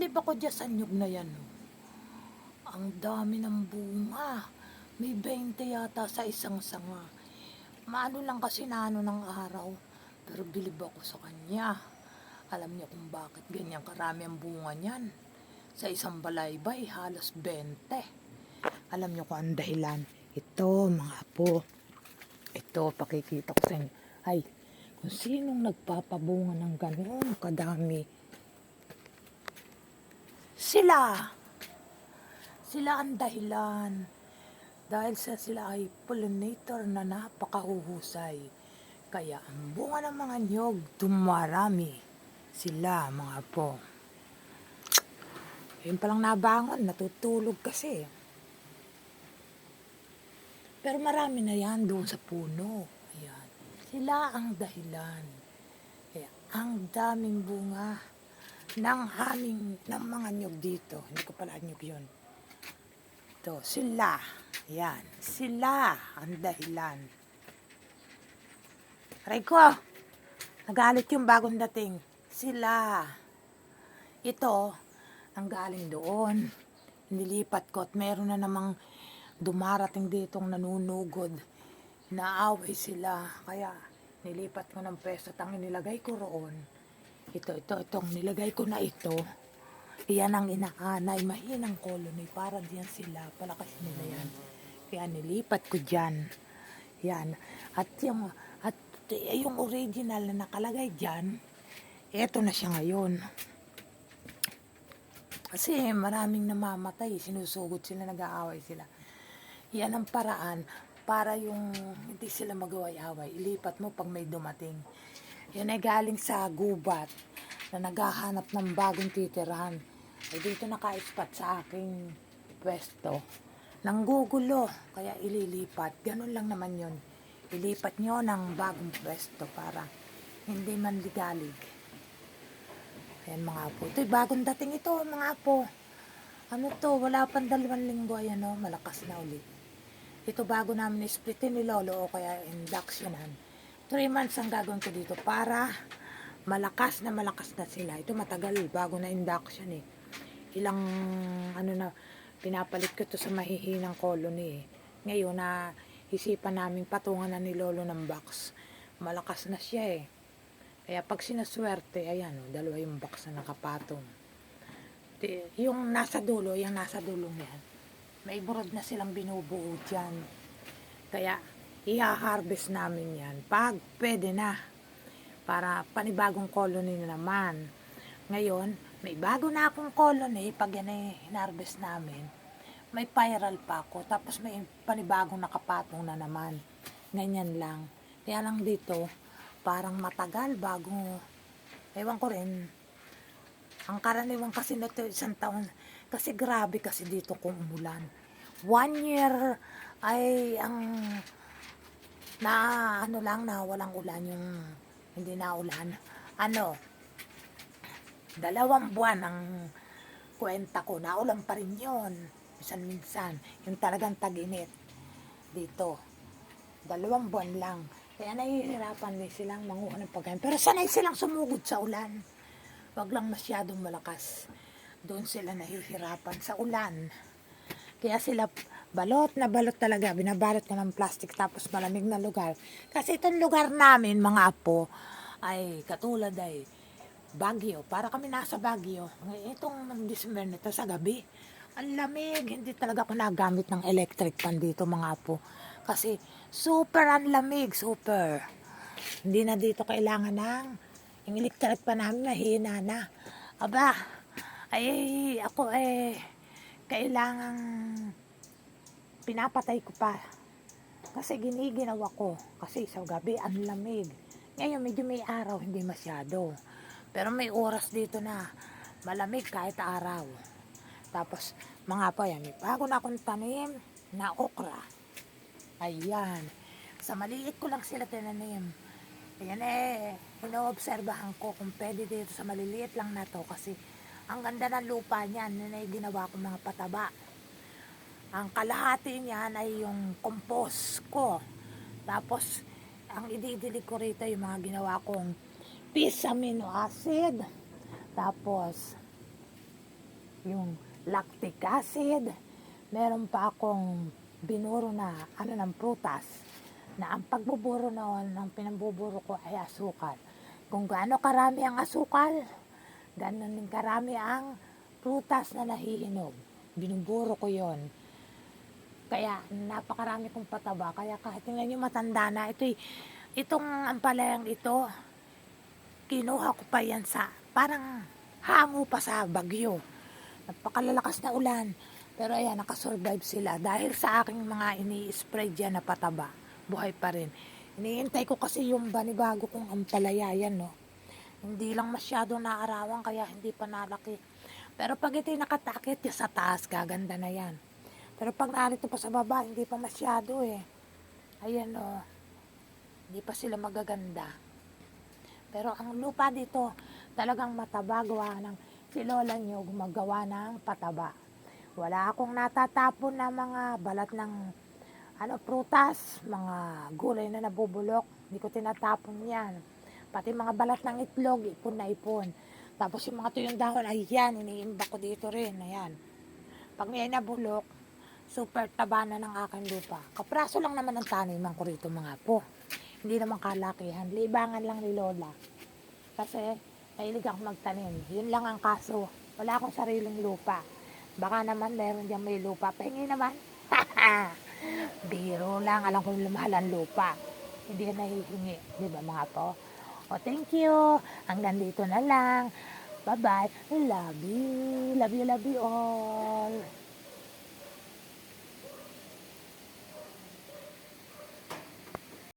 Bilib ako dyan sa nyug na yan. oh. Ang dami ng bunga. May 20 yata sa isang sanga. Maano lang kasi na ano ng araw. Pero bilib ako sa kanya. Alam niya kung bakit ganyan karami ang bunga niyan. Sa isang balaybay, halos 20. Alam niyo kung ang dahilan. Ito, mga apo. Ito, pakikita ko sa inyo. Ay, kung sinong nagpapabunga ng gano'n kadami. Sila! Sila ang dahilan. Dahil sa sila ay pollinator na napakahuhusay. Kaya ang bunga ng mga nyog, dumarami. Sila, mga apo. Yun palang nabangon, natutulog kasi. Pero marami na yan doon sa puno. Ayan. Sila ang dahilan. Kaya ang daming bunga ng aming, ng mga nyog dito. Hindi ko pala nyog yun. Ito, sila. Yan. Sila ang dahilan. Aray ko, nagalit yung bagong dating. Sila. Ito, ang galing doon. Nilipat ko at meron na namang dumarating ditong nanunugod. Naaway sila. Kaya nilipat ko ng peso at ang inilagay ko roon. Ito, ito, itong nilagay ko na ito. Iyan ang inaanay, mahinang colony para diyan sila. Palakas nila yan. Kaya nilipat ko dyan. Yan. At yung, at yung original na nakalagay dyan, eto na siya ngayon. Kasi maraming namamatay, sinusugod sila, nag-aaway sila. Yan ang paraan para yung hindi sila magaway-away. Ilipat mo pag may dumating. Yan ay galing sa gubat na naghahanap ng bagong titirahan. Ay dito naka-spot sa aking pwesto. Nanggugulo, kaya ililipat. Ganun lang naman yun. Ilipat nyo ng bagong pwesto para hindi man ligalig. Ayan mga apo. Ito'y bagong dating ito mga apo. Ano to, wala pang dalawang linggo. Ayan o, malakas na uli. Ito bago namin splitin ni Lolo o kaya inductionan. 3 months ang gagawin ko dito para malakas na malakas na sila. Ito matagal bago na induction eh. Ilang ano na pinapalit ko to sa mahihinang colony eh. Ngayon na isipan namin patungan na ni Lolo ng box. Malakas na siya eh. Kaya pag sinaswerte, ayan o, dalawa yung box na nakapatong. Yung nasa dulo, yung nasa dulong yan, may burod na silang binubuo dyan. Kaya, iha-harvest namin yan pag pwede na. Para panibagong colony na naman. Ngayon, may bago na akong colony, pag yan ay hinarvest namin, may viral pa ako, tapos may panibagong nakapatong na naman. Ganyan lang. Kaya lang dito, parang matagal bago, ewan ko rin, ang karaniwan kasi nito isang taon, kasi grabe kasi dito kung umulan. One year ay ang na ano lang na walang ulan yung hindi na ulan. Ano, dalawang buwan ang kwenta ko, naulan pa rin yun. Minsan-minsan, yung talagang tag-init dito. Dalawang buwan lang. Kaya nahihirapan din silang manguha ng pagkain. Pero sanay silang sumugod sa ulan. Wag lang masyadong malakas. Doon sila nahihirapan sa ulan. Kaya sila balot na balot talaga. Binabalot ko ng plastic tapos malamig na lugar. Kasi itong lugar namin, mga apo, ay katulad ay Baguio. Para kami nasa Baguio. Itong December nito sa gabi. Ang lamig. Hindi talaga ako nagamit ng electric fan dito mga apo. Kasi super ang lamig. Super. Hindi na dito kailangan ng yung electric pa namin mahina na. Aba, ay ako eh kailangan pinapatay ko pa. Kasi giniginawa ko. Kasi sa gabi ang lamig. Ngayon medyo may araw, hindi masyado. Pero may oras dito na malamig kahit araw. Tapos mga pa yan, bago na akong tanim na okra. Ayan. Sa maliit ko lang sila tinanim. Ayan eh, inoobserbahan ko kung pwede dito sa maliliit lang na to kasi ang ganda ng lupa niyan, ay ginawa ko mga pataba. Ang kalahati niyan ay yung compost ko. Tapos, ang ididilig ko rito yung mga ginawa kong fish amino acid. Tapos, yung lactic acid. Meron pa akong binuro na ano ng prutas na ang pagbuburo noon ng pinambuburo ko ay asukal. Kung gaano karami ang asukal, ganon din karami ang prutas na nahihinog. Binuburo ko yon. Kaya napakarami kong pataba. Kaya kahit tingnan nyo matanda na, ito itong ampalayang ito, kinuha ko pa yan sa, parang hango pa sa bagyo. Napakalalakas na ulan. Pero ayan, nakasurvive sila. Dahil sa aking mga ini-spray dyan na pataba, buhay pa rin. Iniintay ko kasi yung banibago kong ampalaya yan, no. Hindi lang masyado naarawan, kaya hindi pa nalaki. Pero pag ito'y nakatakit, yung sa taas, gaganda na yan. Pero pag narito pa sa baba, hindi pa masyado eh. Ayan o. Hindi pa sila magaganda. Pero ang lupa dito, talagang mataba gawa ng si lola nyo gumagawa ng pataba. Wala akong natatapon na mga balat ng ano, prutas, mga gulay na nabubulok. Hindi ko tinatapon yan. Pati mga balat ng itlog, ipon na ipon. Tapos yung mga tuyong dahon, ayan, iniimba ko dito rin. Ayan. Pag may nabulok, super taba na ng aking lupa. Kapraso lang naman ang taniman ko rito mga po. Hindi naman kalakihan. Libangan lang ni Lola. Kasi mahilig ako magtanim. Yun lang ang kaso. Wala akong sariling lupa. Baka naman meron diyang may lupa. Pahingi naman. Biro lang. Alam ko lumahal ang lupa. Hindi yan nahihingi. Di ba mga po? O thank you. Hanggang dito na lang. Bye-bye. Love you. Love you, love you all.